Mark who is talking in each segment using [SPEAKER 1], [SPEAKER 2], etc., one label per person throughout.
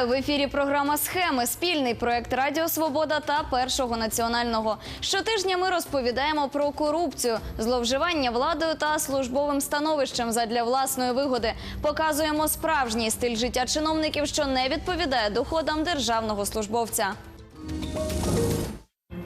[SPEAKER 1] Вітаю в ефірі. Програма Схеми. Спільний проект Радіо Свобода та Першого національного. Щотижня ми розповідаємо про корупцію, зловживання владою та службовим становищем задля власної вигоди. Показуємо справжній стиль життя чиновників, що не відповідає доходам державного службовця.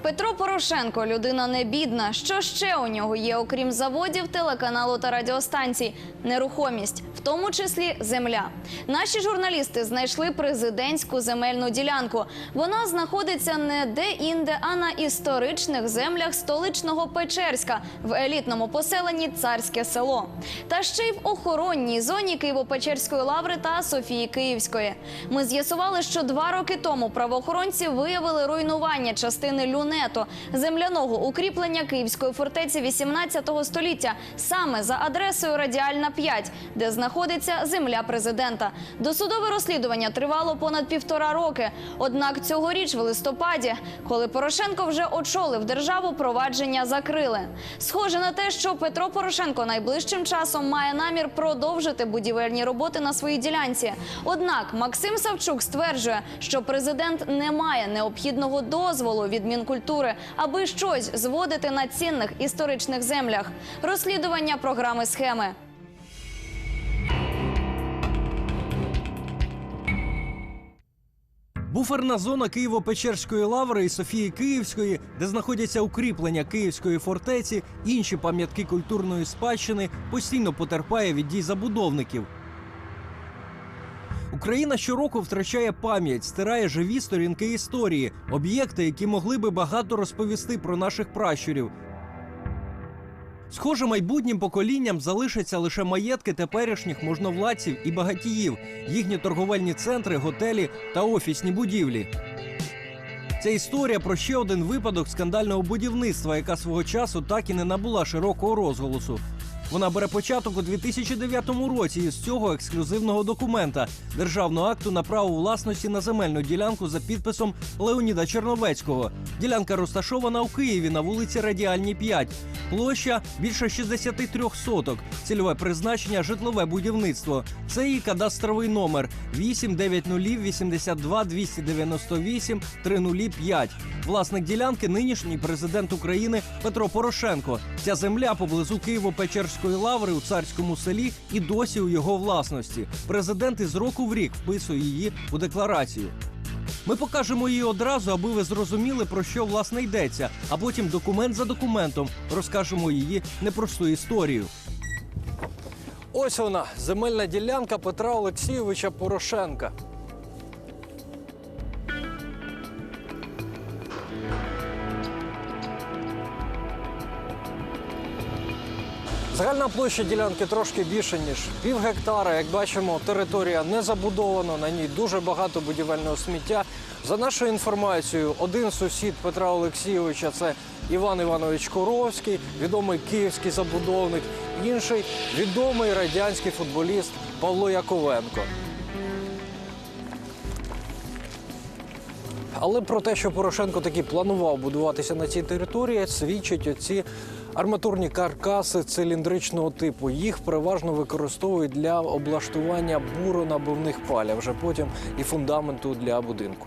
[SPEAKER 1] Петро Порошенко людина не бідна. Що ще у нього є, окрім заводів, телеканалу та радіостанцій? Нерухомість, в тому числі земля. Наші журналісти знайшли президентську земельну ділянку. Вона знаходиться не де-інде, а на історичних землях столичного Печерська в елітному поселенні Царське село. Та ще й в охоронній зоні Києво-Печерської лаври та Софії Київської. Ми з'ясували, що два роки тому правоохоронці виявили руйнування частини люнету земляного укріплення Київської фортеці 18 століття, саме за адресою Радіальна 5, де знаходиться земля президента. Досудове розслідування тривало понад півтора роки. Однак цьогоріч, в листопаді, коли Порошенко вже очолив державу, провадження закрили. Схоже на те, що Петро Порошенко найближчим часом має намір продовжити будівельні роботи на своїй ділянці. Однак Максим Савчук стверджує, що президент не має необхідного дозволу від Мінкультури, аби щось зводити на цінних історичних землях. Розслідування програми схеми.
[SPEAKER 2] Буферна зона Києво-Печерської лаври і Софії Київської, де знаходяться укріплення Київської фортеці, інші пам'ятки культурної спадщини, постійно потерпає від дій забудовників. Україна щороку втрачає пам'ять, стирає живі сторінки історії, об'єкти, які могли би багато розповісти про наших пращурів. Схоже, майбутнім поколінням залишаться лише маєтки теперішніх можновладців і багатіїв, їхні торговельні центри, готелі та офісні будівлі. Це історія про ще один випадок скандального будівництва, яка свого часу так і не набула широкого розголосу. Вона бере початок у 2009 році із цього ексклюзивного документа державного акту на право власності на земельну ділянку за підписом Леоніда Черновецького. Ділянка розташована у Києві на вулиці Радіальній 5. Площа більше 63 соток. Цільове призначення житлове будівництво. Це її кадастровий номер 890 82 298 305. Власник ділянки нині президент України Петро Порошенко. Ця земля поблизу Києво-Печерської лаври у царському селі і досі у його власності. Президент із року в рік вписує її у декларацію. Ми покажемо її одразу, аби ви зрозуміли, про що власне йдеться, а потім документ за документом розкажемо її непросту історію. Ось вона земельна ділянка Петра Олексійовича Порошенка. Загальна площа ділянки трошки більше, ніж пів гектара. Як бачимо, територія не забудована, на ній дуже багато будівельного сміття. За нашою інформацією, один сусід Петра Олексійовича це Іван Іванович Коровський, відомий київський забудовник, інший відомий радянський футболіст Павло Яковенко. Але про те, що Порошенко таки планував будуватися на цій території, свідчать оці арматурні каркаси циліндричного типу. Їх переважно використовують для облаштування буронабивних паль, а вже потім і фундаменту для будинку.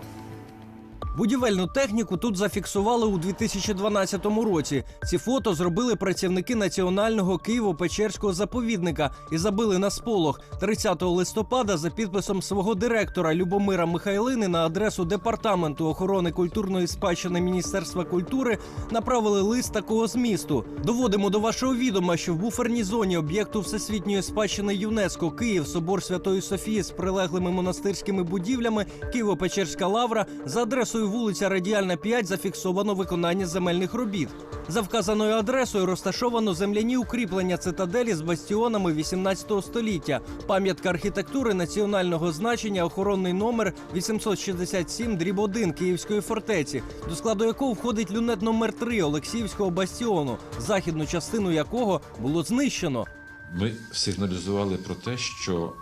[SPEAKER 2] Будівельну техніку тут зафіксували у 2012 році. Ці фото зробили працівники національного Києво-Печерського заповідника і забили на сполох 30 листопада за підписом свого директора Любомира Михайлини на адресу департаменту охорони культурної спадщини Міністерства культури направили лист такого змісту. Доводимо до вашого відома, що в буферній зоні об'єкту всесвітньої спадщини ЮНЕСКО Київ, собор Святої Софії з прилеглими монастирськими будівлями, Києво-Печерська лавра за адресою вулиця Радіальна 5 зафіксовано виконання земельних робіт. За вказаною адресою розташовано земляні укріплення цитаделі з бастіонами 18 століття, пам'ятка архітектури національного значення, охоронний номер 867 дріб 1 Київської фортеці, до складу якого входить люнет номер 3 Олексіївського бастіону, західну частину якого було знищено.
[SPEAKER 3] Ми сигналізували про те, що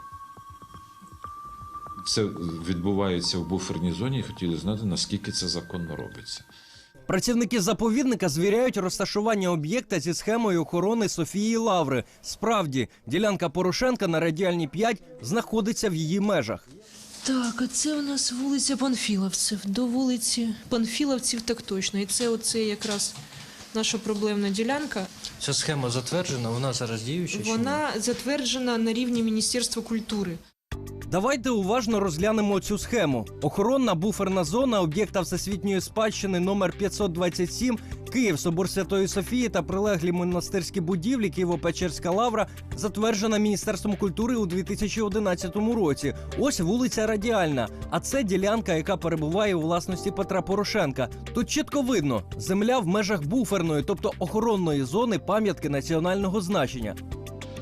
[SPEAKER 3] це відбувається в буферній зоні і хотіли знати, наскільки це законно робиться.
[SPEAKER 2] Працівники заповідника звіряють розташування об'єкта зі схемою охорони Софії Лаври. Справді, ділянка Порошенка на радіальній 5 знаходиться в її межах.
[SPEAKER 4] Так, а це у нас вулиця Панфіловців. До вулиці Панфіловців так точно. І це оце якраз наша проблемна ділянка.
[SPEAKER 5] Ця схема затверджена, вона зараз діюча? чи?
[SPEAKER 4] Вона затверджена на рівні Міністерства культури.
[SPEAKER 2] Давайте уважно розглянемо цю схему. Охоронна буферна зона об'єкта всесвітньої спадщини номер 527 Київ, Собор Святої Софії та прилеглі монастирські будівлі Києво-Печерська лавра затверджена Міністерством культури у 2011 році. Ось вулиця Радіальна. А це ділянка, яка перебуває у власності Петра Порошенка. Тут чітко видно, земля в межах буферної, тобто охоронної зони пам'ятки національного значення.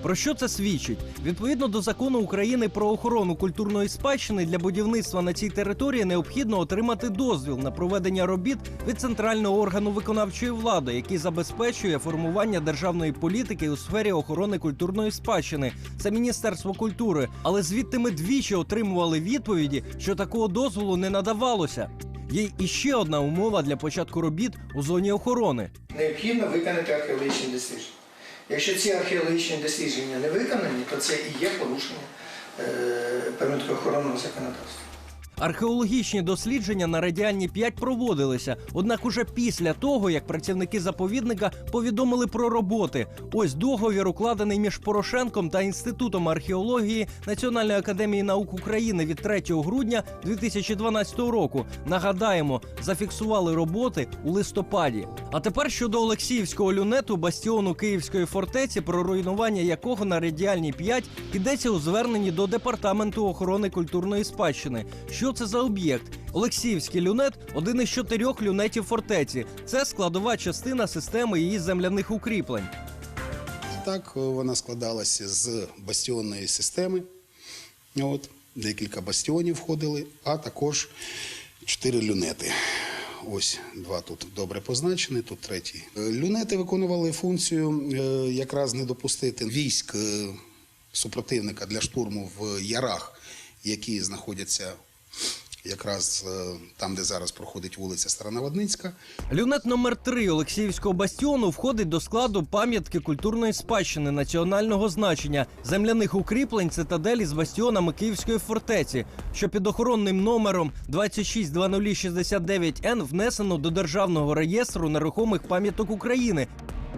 [SPEAKER 2] Про що це свідчить? Відповідно до закону України про охорону культурної спадщини для будівництва на цій території необхідно отримати дозвіл на проведення робіт від центрального органу виконавчої влади, який забезпечує формування державної політики у сфері охорони культурної спадщини. Це Міністерство культури. Але звідти ми двічі отримували відповіді, що такого дозволу не надавалося. Є іще одна умова для початку робіт у зоні охорони.
[SPEAKER 6] необхідно виконати археологічні дослідження. Якщо ці археологічні дослідження не виконані, то це і є порушення е, пам'яткоохоронного законодавства.
[SPEAKER 2] Археологічні дослідження на радіальні 5 проводилися, однак уже після того, як працівники заповідника повідомили про роботи. Ось договір укладений між Порошенком та інститутом археології Національної академії наук України від 3 грудня 2012 року. Нагадаємо, зафіксували роботи у листопаді. А тепер щодо Олексіївського люнету бастіону Київської фортеці, про руйнування якого на радіальній 5 йдеться у зверненні до департаменту охорони культурної спадщини. Що це за об'єкт? Олексіївський люнет один із чотирьох люнетів фортеці. Це складова частина системи її земляних укріплень.
[SPEAKER 7] Так, е, вона складалася з бастіонної системи. От, декілька бастіонів входили, а також чотири люнети. Ось два тут добре позначені, тут третій. Е, Люнети виконували функцію е, якраз не допустити військ супротивника для штурму в ярах, які знаходяться якраз е, там, де зараз проходить вулиця Старонаводницька.
[SPEAKER 2] Люнет номер 3 Олексіївського бастіону входить до складу пам'ятки культурної спадщини національного значення земляних укріплень цитаделі з бастіонами Київської фортеці, що під охоронним номером 260069Н внесено до державного реєстру нерухомих пам'яток України.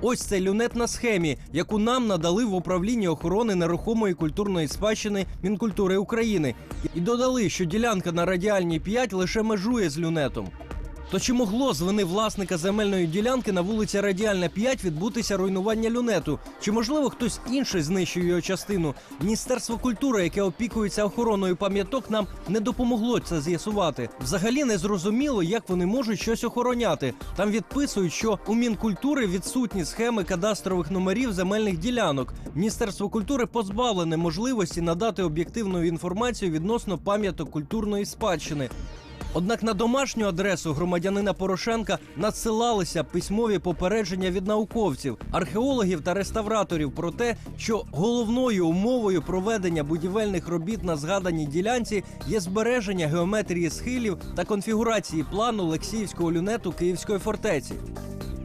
[SPEAKER 2] Ось цей люнет на схемі, яку нам надали в управлінні охорони нерухомої культурної спадщини Мінкультури України, і додали, що ділянка на радіальній 5 лише межує з люнетом. То чи могло з вини власника земельної ділянки на вулиці Радіальна 5 відбутися руйнування люнету? Чи можливо хтось інший знищив його частину? Міністерство культури, яке опікується охороною пам'яток, нам не допомогло це з'ясувати. Взагалі не зрозуміло, як вони можуть щось охороняти. Там відписують, що у Мінкультури відсутні схеми кадастрових номерів земельних ділянок. Міністерство культури позбавлене можливості надати об'єктивну інформацію відносно пам'яток культурної спадщини. Однак на домашню адресу громадянина Порошенка надсилалися письмові попередження від науковців, археологів та реставраторів про те, що головною умовою проведення будівельних робіт на згаданій ділянці є збереження геометрії схилів та конфігурації плану Лексіївського люнету Київської фортеці.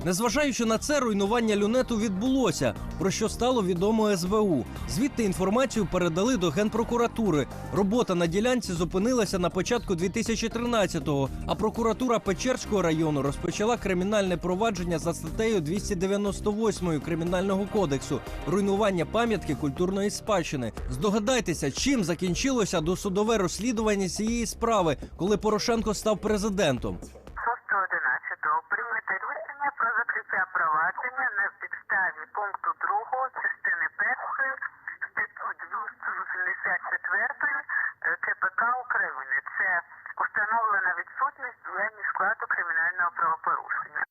[SPEAKER 2] Незважаючи на це, руйнування люнету відбулося, про що стало відомо СБУ. Звідти інформацію передали до генпрокуратури. Робота на ділянці зупинилася на початку 2013-го, а прокуратура Печерського району розпочала кримінальне провадження за статтею 298 кримінального кодексу руйнування пам'ятки культурної спадщини. Здогадайтеся, чим закінчилося досудове розслідування цієї справи, коли Порошенко став президентом.
[SPEAKER 8] 6.11 прийняти рішення про закриття провадження на підставі пункту 2 частини 1 статті 284 КПК України. Це установлена відсутність діяння складу кримінального правопорушення.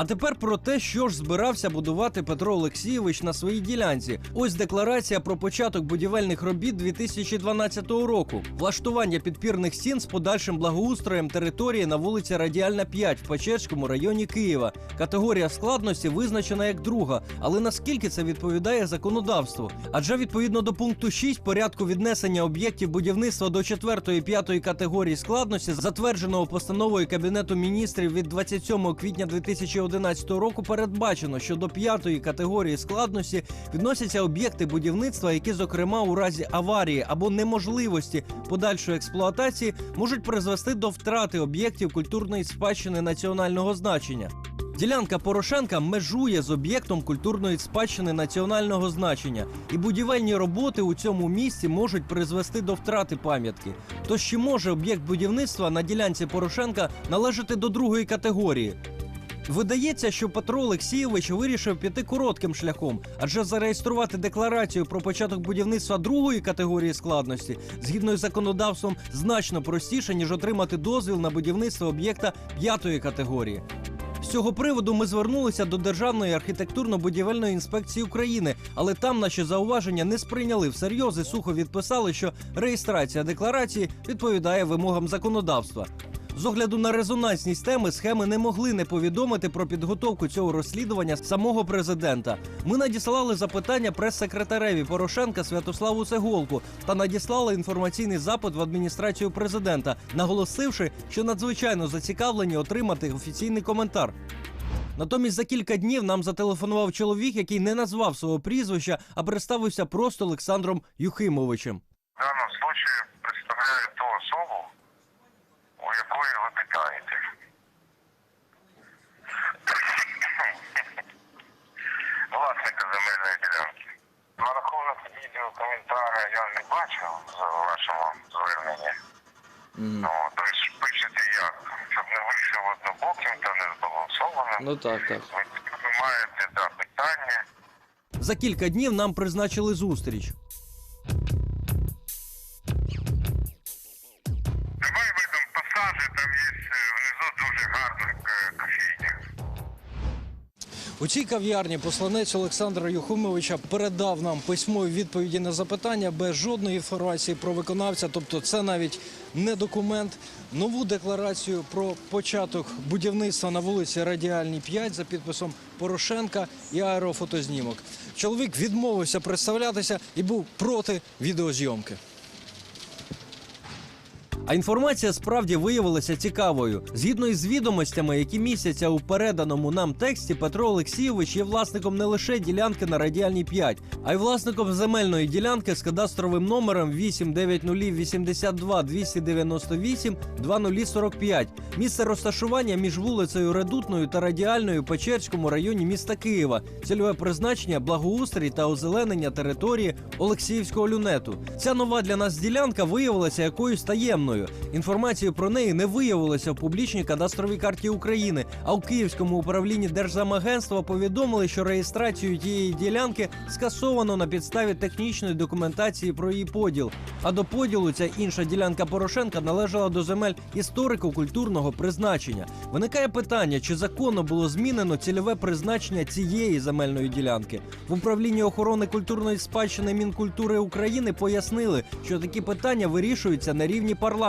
[SPEAKER 2] А тепер про те, що ж збирався будувати Петро Олексійович на своїй ділянці. Ось декларація про початок будівельних робіт 2012 року. Влаштування підпірних стін з подальшим благоустроєм території на вулиці Радіальна 5 в Печерському районі Києва. Категорія складності визначена як друга. Але наскільки це відповідає законодавству? Адже відповідно до пункту 6 порядку віднесення об'єктів будівництва до 4 і 5 категорії складності, затвердженого постановою Кабінету міністрів від 27 квітня 2011 2011 року передбачено, що до п'ятої категорії складності відносяться об'єкти будівництва, які, зокрема, у разі аварії або неможливості подальшої експлуатації можуть призвести до втрати об'єктів культурної спадщини національного значення. Ділянка Порошенка межує з об'єктом культурної спадщини національного значення, і будівельні роботи у цьому місці можуть призвести до втрати пам'ятки. Тож чи може об'єкт будівництва на ділянці Порошенка належати до другої категорії? Видається, що Петро Олексійович вирішив піти коротким шляхом, адже зареєструвати декларацію про початок будівництва другої категорії складності згідно із законодавством значно простіше ніж отримати дозвіл на будівництво об'єкта п'ятої категорії. З цього приводу ми звернулися до Державної архітектурно-будівельної інспекції України, але там наші зауваження не сприйняли всерйоз і сухо відписали, що реєстрація декларації відповідає вимогам законодавства. З огляду на резонансність теми схеми не могли не повідомити про підготовку цього розслідування самого президента. Ми надіслали запитання прес-секретареві Порошенка Святославу Цеголку та надіслали інформаційний запит в адміністрацію президента, наголосивши, що надзвичайно зацікавлені отримати офіційний коментар. Натомість за кілька днів нам зателефонував чоловік, який не назвав свого прізвища, а представився просто Олександром Юхимовичем.
[SPEAKER 9] В данном случае представляю ту особу, у якої ви питаєте. Власника земельної ділянки. На рахунок відео коментаря я не бачив з вашого звернення. Ну, тобто пишете як, щоб не вийшов однобоким та не збалансованим.
[SPEAKER 5] Ну так, так.
[SPEAKER 9] Ви, ви маєте да, питання.
[SPEAKER 2] За кілька днів нам призначили зустріч.
[SPEAKER 5] Цій кав'ярні посланець Олександра Юхимовича передав нам письмові відповіді на запитання без жодної інформації про виконавця. Тобто, це навіть не документ. Нову декларацію про початок будівництва на вулиці Радіальній 5 за підписом Порошенка і аерофотознімок. Чоловік відмовився представлятися і був проти відеозйомки.
[SPEAKER 2] А інформація справді виявилася цікавою. Згідно із відомостями, які містяться у переданому нам тексті, Петро Олексійович є власником не лише ділянки на радіальній 5, а й власником земельної ділянки з кадастровим номером 89082 298 2045. Місце розташування між вулицею Редутною та Радіальною Печерському районі міста Києва. Цільове призначення благоустрій та озеленення території Олексіївського люнету. Ця нова для нас ділянка виявилася якоюсь таємною. Інформації про неї не виявилося в публічній кадастровій карті України. А у Київському управлінні Держзамагентства повідомили, що реєстрацію тієї ділянки скасовано на підставі технічної документації про її поділ. А до поділу ця інша ділянка Порошенка належала до земель історико-культурного призначення. Виникає питання, чи законно було змінено цільове призначення цієї земельної ділянки. В управлінні охорони культурної спадщини Мінкультури України пояснили, що такі питання вирішуються на рівні парламенту,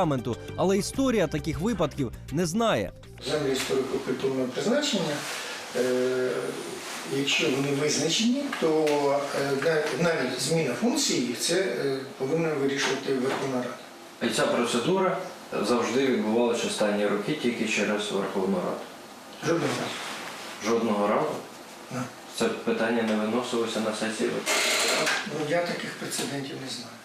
[SPEAKER 2] але історія таких випадків не знає.
[SPEAKER 6] Землі історико-культурного призначення, е, якщо вони визначені, то е, навіть зміна функції це е, повинна вирішувати Верховна Рада.
[SPEAKER 10] І ця процедура завжди відбувалася останні роки тільки через Верховну Раду.
[SPEAKER 6] Жодного разу.
[SPEAKER 10] Жодного разу це питання не виносилося на сесії.
[SPEAKER 6] Ну, я таких прецедентів не знаю.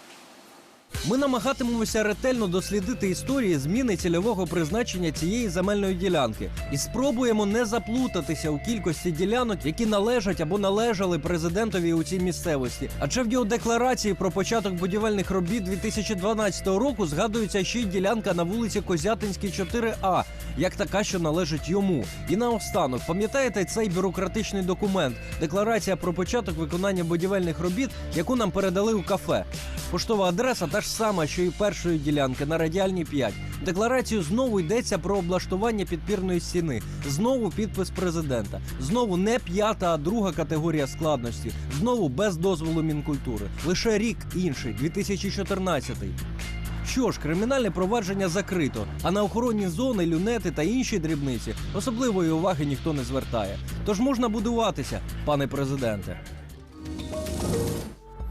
[SPEAKER 2] Ми намагатимемося ретельно дослідити історії зміни цільового призначення цієї земельної ділянки і спробуємо не заплутатися у кількості ділянок, які належать або належали президентові у цій місцевості. Адже в його декларації про початок будівельних робіт 2012 року згадується ще й ділянка на вулиці Козятинській 4А, як така, що належить йому. І наостанок, пам'ятаєте цей бюрократичний документ декларація про початок виконання будівельних робіт, яку нам передали у кафе. Поштова адреса та ж сама, що і першої ділянки на радіальній 5. Декларацію знову йдеться про облаштування підпірної стіни. Знову підпис президента. Знову не п'ята, а друга категорія складності. Знову без дозволу мінкультури. Лише рік інший, 2014. Що ж, кримінальне провадження закрито, а на охоронні зони, люнети та інші дрібниці особливої уваги ніхто не звертає. Тож можна будуватися, пане президенте.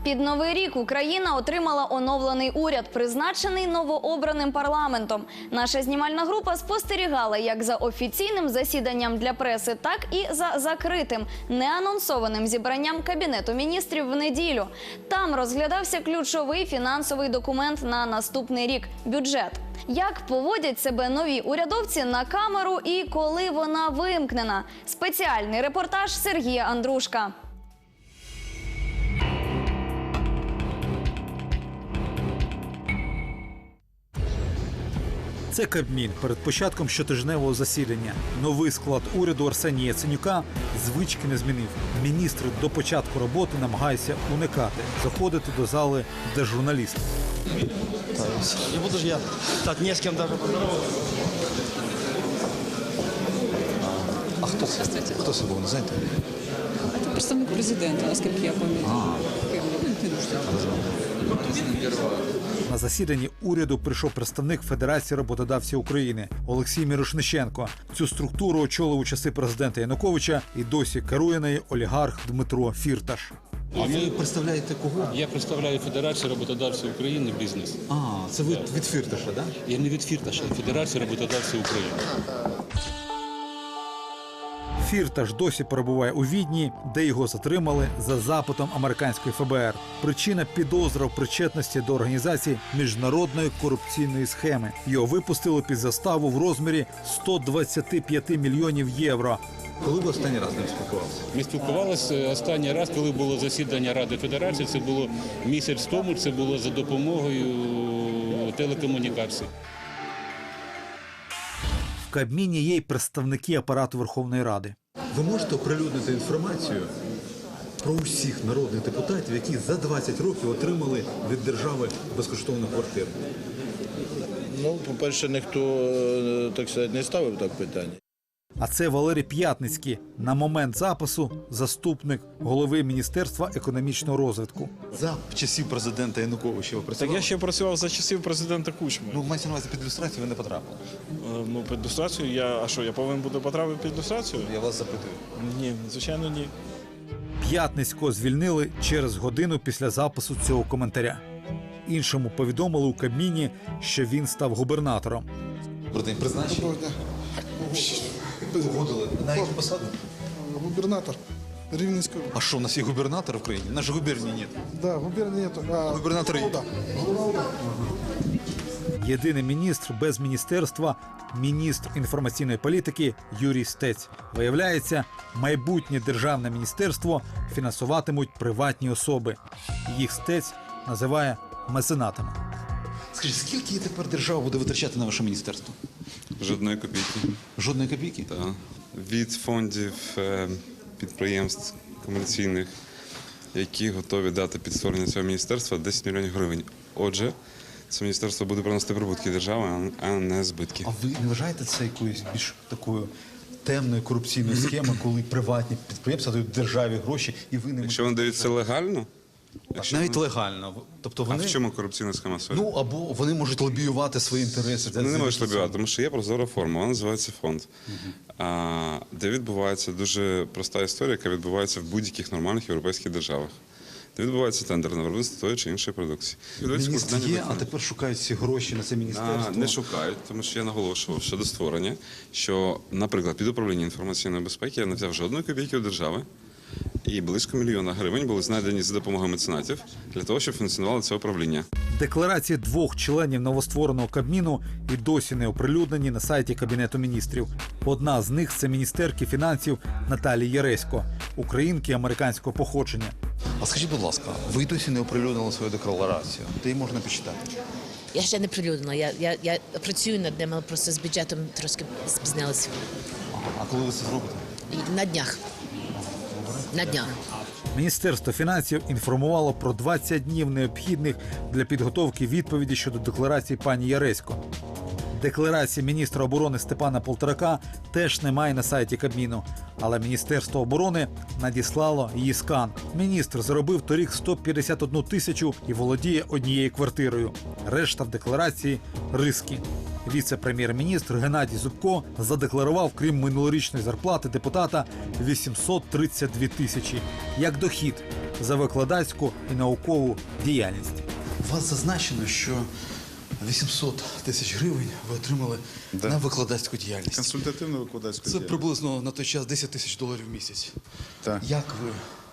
[SPEAKER 1] Під новий рік Україна отримала оновлений уряд, призначений новообраним парламентом. Наша знімальна група спостерігала як за офіційним засіданням для преси, так і за закритим неанонсованим зібранням кабінету міністрів в неділю. Там розглядався ключовий фінансовий документ на наступний рік бюджет. Як поводять себе нові урядовці на камеру і коли вона вимкнена? Спеціальний репортаж Сергія Андрушка.
[SPEAKER 11] Це Кабмін перед початком щотижневого засідання. Новий склад уряду Арсенія Яценюка звички не змінив. Міністр до початку роботи намагається уникати заходити до зали, де журналісти.
[SPEAKER 12] Не буду же я так не с кем даже поздороваться.
[SPEAKER 13] А хто це? Хто це був, не знаєте?
[SPEAKER 14] Це представник президента, наскільки я пам'ятаю.
[SPEAKER 11] На засіданні уряду прийшов представник Федерації роботодавців України Олексій Мірошниченко. Цю структуру очолив у часи президента Януковича і досі керує нею олігарх Дмитро Фірташ.
[SPEAKER 13] А ви представляєте кого?
[SPEAKER 15] Я представляю Федерацію роботодавців України бізнес.
[SPEAKER 13] А, це ви від Фірташа, так?
[SPEAKER 15] Я не від Фірташа, а Федерація роботодавців України.
[SPEAKER 11] Фірташ досі перебуває у Відні, де його затримали за запитом американської ФБР. Причина підозра в причетності до організації міжнародної корупційної схеми. Його випустили під заставу в розмірі 125 мільйонів євро.
[SPEAKER 13] Коли ви останній раз ним спілкувалися?
[SPEAKER 15] Ми спілкувалися останній раз, коли було засідання Ради Федерації. Це було місяць тому. Це було за допомогою телекомунікацій.
[SPEAKER 11] В Кабміні є й представники апарату Верховної Ради.
[SPEAKER 13] Ви можете оприлюднити інформацію про усіх народних депутатів, які за 20 років отримали від держави безкоштовну квартиру?
[SPEAKER 16] Ну, по-перше, ніхто е, так сказати, не ставив так питання.
[SPEAKER 11] А це Валерій П'ятницький, на момент запису заступник голови Міністерства економічного розвитку.
[SPEAKER 13] За часів президента Януковича ви працювали?
[SPEAKER 17] Так я ще працював за часів президента Кучми.
[SPEAKER 13] Ну, мається на увазі під ілюстрацію ви не потрапили.
[SPEAKER 17] Е, Ну, під ілюстрацію я. А що, я повинен буду потрапити під ілюстрацію?
[SPEAKER 13] Я вас запитую.
[SPEAKER 17] Ні, звичайно, ні.
[SPEAKER 11] П'ятницького звільнили через годину після запису цього коментаря. Іншому повідомили у Кабміні, що він став губернатором.
[SPEAKER 13] Бродень призначення? Погодили. На яку посаду?
[SPEAKER 18] Губернатор Рівненської.
[SPEAKER 13] А що, у нас є губернатор в країні? Нашої губернії нет.
[SPEAKER 18] Да, губернии нету. А,
[SPEAKER 13] Губернатор є.
[SPEAKER 18] да.
[SPEAKER 11] Єдиний міністр без міністерства міністр інформаційної політики Юрій Стець. Виявляється, майбутнє державне міністерство фінансуватимуть приватні особи. Їх стець називає меценатами.
[SPEAKER 13] Скажіть, скільки тепер держава буде витрачати на ваше міністерство?
[SPEAKER 19] Жодної копійки.
[SPEAKER 13] Жодної копійки?
[SPEAKER 19] Так. Від фондів е, підприємств комерційних, які готові дати під створення цього міністерства 10 мільйонів гривень. Отже, це міністерство буде приносити прибутки держави, а не збитки.
[SPEAKER 13] А ви не вважаєте це якоюсь більш такою темною корупційною схемою, коли приватні підприємства дають державі гроші і ви не
[SPEAKER 19] Якщо вони дають це легально, якщо
[SPEAKER 13] навіть
[SPEAKER 19] вони-
[SPEAKER 13] легально. Тобто вони
[SPEAKER 19] а в чому корупційна схема сьогодні?
[SPEAKER 13] ну або вони можуть лобіювати свої інтереси.
[SPEAKER 19] Вони не можуть лобіювати, тому що є прозора форма, вона називається фонд, а, де відбувається дуже проста історія, яка відбувається в будь-яких нормальних європейських державах. Де відбувається тендер на виробництво тої чи іншої продукції. Відбувається
[SPEAKER 13] Міністр є, а тепер шукають ці гроші на це
[SPEAKER 19] А,
[SPEAKER 13] міністерство.
[SPEAKER 19] не шукають, тому що я наголошував щодо створення, що, наприклад, під управління інформаційної безпеки я не взяв жодної копійки у держави, і близько мільйона гривень були знайдені за допомогою меценатів для того, щоб функціонувало це управління.
[SPEAKER 11] Декларації двох членів новоствореного Кабміну і досі не оприлюднені на сайті Кабінету міністрів. Одна з них це міністерки фінансів Наталії Яресько, українки американського походження.
[SPEAKER 13] А скажіть, будь ласка, ви досі не оприлюднили свою декларацію? Де її можна почитати?
[SPEAKER 20] Я ще не прилюднила. Я, я, я працюю над ним, але просто з бюджетом трошки спізнилася.
[SPEAKER 13] А коли ви це зробите?
[SPEAKER 20] На днях. На днях.
[SPEAKER 11] Міністерство фінансів інформувало про 20 днів необхідних для підготовки відповіді щодо декларації пані Яресько. Декларації міністра оборони Степана Полторака теж немає на сайті Кабміну, але Міністерство оборони надіслало її скан. Міністр заробив торік 151 тисячу і володіє однією квартирою. Решта в декларації риски. Віце-прем'єр-міністр Геннадій Зубко задекларував, крім минулорічної зарплати депутата, 832 тисячі як дохід. за викладацьку і наукову діяльність.
[SPEAKER 13] У вас зазначено, що 800 тисяч гривень ви отримали на викладацьку діяльність.
[SPEAKER 16] Консультативно викладацьку
[SPEAKER 13] Це
[SPEAKER 16] діяльність.
[SPEAKER 13] приблизно на той час 10 тисяч доларів в місяць.
[SPEAKER 16] Так.
[SPEAKER 13] Як ви?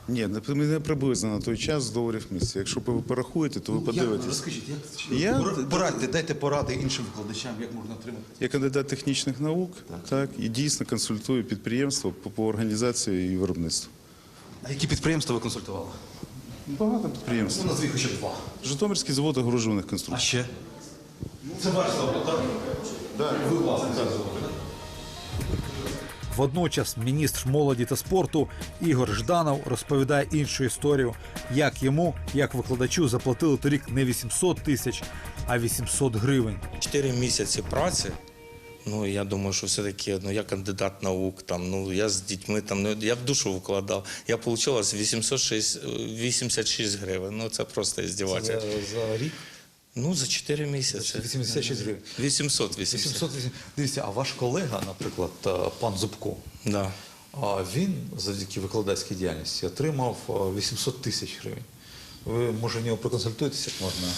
[SPEAKER 16] Ні, не, не приблизно на той час доларів в місяць. Якщо ви порахуєте, то ви
[SPEAKER 13] Ну,
[SPEAKER 16] подивитесь.
[SPEAKER 13] Розкажіть, як
[SPEAKER 16] Я-
[SPEAKER 13] порадьте, дайте поради іншим викладачам, як можна отримати.
[SPEAKER 16] Я кандидат технічних наук, так. і дійсно консультую підприємства по, по організації і виробництву.
[SPEAKER 13] А які підприємства ви консультували?
[SPEAKER 16] Багато підприємств.
[SPEAKER 13] Ну, назвіть хоча б два.
[SPEAKER 16] Житомирський завод огорожуваних
[SPEAKER 13] А
[SPEAKER 16] конструкцій.
[SPEAKER 13] ще? Це ваш завод, так?
[SPEAKER 16] Так.
[SPEAKER 13] Ви заводу.
[SPEAKER 11] Водночас міністр молоді та спорту Ігор Жданов розповідає іншу історію, як йому, як викладачу, заплатили торік не 800 тисяч, а 800 гривень.
[SPEAKER 21] Чотири місяці праці. Ну я думаю, що все-таки ну я кандидат наук. Там ну я з дітьми там ну я в душу вкладав. Я отримала 806, 86 гривень. Ну це просто іздівательство.
[SPEAKER 13] За рік?
[SPEAKER 21] Ну за 4 місяці.
[SPEAKER 13] 86 гривень.
[SPEAKER 21] 800 800.
[SPEAKER 13] 800. Дивіться, а ваш колега, наприклад, е, пан Зубко,
[SPEAKER 21] Да.
[SPEAKER 13] він завдяки викладацькій діяльності отримав е, 800 тисяч гривень. Ви, може, в нього проконсультуєтеся, як можна?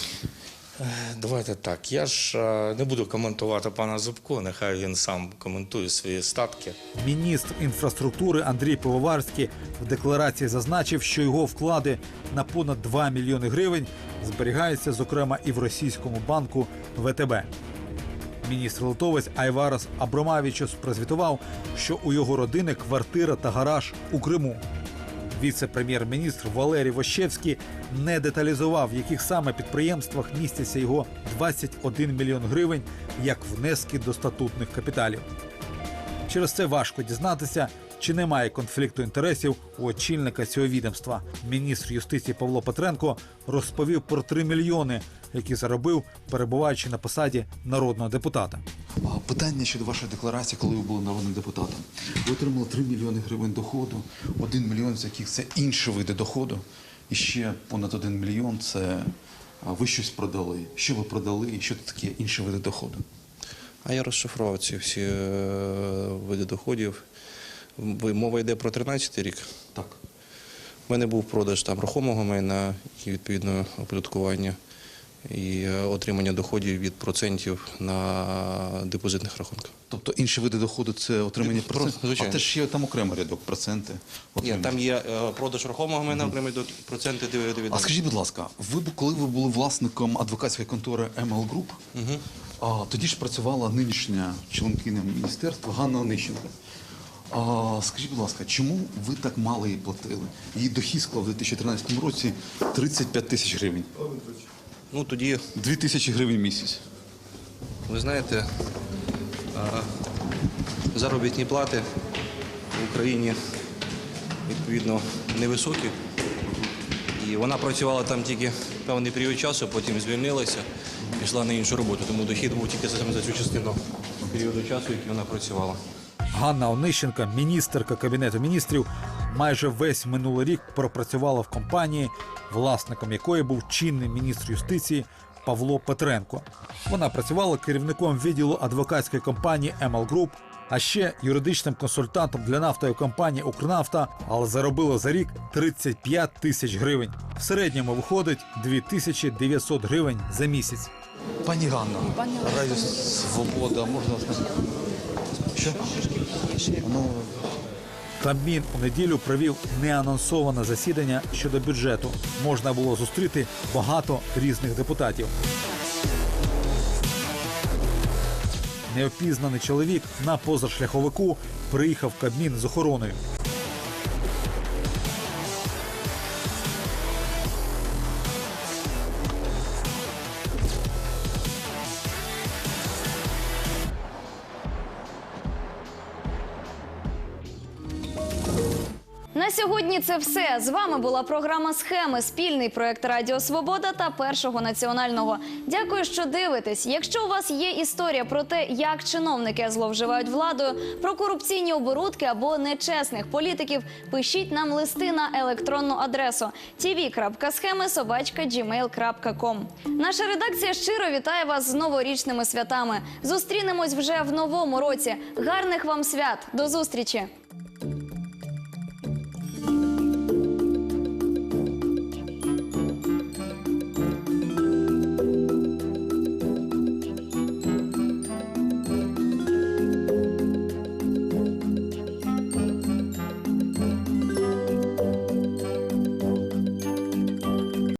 [SPEAKER 21] Е, Давайте так. Я ж е, не буду коментувати пана Зубко. Нехай він сам коментує свої статки.
[SPEAKER 11] Міністр інфраструктури Андрій Пивоварський в декларації зазначив, що його вклади на понад 2 мільйони гривень зберігаються, зокрема, і в російському банку ВТБ. Міністр литовець Айварас Абромавічус прозвітував, що у його родини квартира та гараж у Криму. Віце-прем'єр-міністр Валерій Вощевський не деталізував, в яких саме підприємствах містяться його 21 мільйон гривень як внески до статутних капіталів. Через це важко дізнатися, чи немає конфлікту інтересів у очільника цього відомства. Міністр юстиції Павло Петренко розповів про 3 мільйони, які заробив, перебуваючи на посаді народного депутата.
[SPEAKER 13] Питання щодо вашої декларації, коли ви були народним депутатом. Ви отримали 3 мільйони гривень доходу, 1 мільйон з яких це інші види доходу, і ще понад 1 мільйон це ви щось продали. Що ви продали і що це таке інші види доходу?
[SPEAKER 21] А я розшифрував ці всі е, види доходів. Мова йде про 13 рік.
[SPEAKER 13] Так.
[SPEAKER 21] У мене був продаж там рухомого майна і відповідно оподаткування і е, отримання доходів від процентів на депозитних рахунках.
[SPEAKER 13] Тобто інші види доходу це отримання процентів? А
[SPEAKER 21] звичайно.
[SPEAKER 13] теж ще там окремий рядок, проценти.
[SPEAKER 21] Ні, там є е, продаж рухомого майна, окремі до- проценти дивіденди.
[SPEAKER 13] А скажіть, будь ласка, ви коли ви були власником адвокатської контори ML Group, а, тоді ж працювала нинішня членкиня міністерства Ганна Онищенко. А, скажіть, будь ласка, чому ви так мало їй платили? Її дохід склав у 2013 році 35 тисяч гривень.
[SPEAKER 21] Ну тоді
[SPEAKER 13] 2 тисячі гривень місяць.
[SPEAKER 21] Ви знаєте, а, заробітні плати в Україні відповідно невисокі. І вона працювала там тільки певний період часу, потім звільнилася, пішла на іншу роботу. Тому дохід був тільки саме за цю частину періоду часу, який вона працювала.
[SPEAKER 11] Ганна Онищенка, міністерка кабінету міністрів, майже весь минулий рік пропрацювала в компанії, власником якої був чинний міністр юстиції Павло Петренко. Вона працювала керівником відділу адвокатської компанії ML Group, а ще юридичним консультантом для нафтової компанії Укрнафта, але заробила за рік 35 тисяч гривень. В середньому виходить 2900 гривень за місяць.
[SPEAKER 13] Пані Ганна, Радіо Свобода, можна? Що? Ну,
[SPEAKER 11] Кабмін у неділю провів неанонсоване засідання щодо бюджету. Можна було зустріти багато різних депутатів. Неопізнаний чоловік на позашляховику приїхав в Кабмін з охороною.
[SPEAKER 1] Сьогодні це все. З вами була програма Схеми, спільний проект Радіо Свобода та Першого національного. Дякую, що дивитесь. Якщо у вас є історія про те, як чиновники зловживають владою, про корупційні оборудки або нечесних політиків, пишіть нам листи на електронну адресу tv.схеми.gmail.com Наша редакція щиро вітає вас з новорічними святами. Зустрінемось вже в новому році. Гарних вам свят. До зустрічі!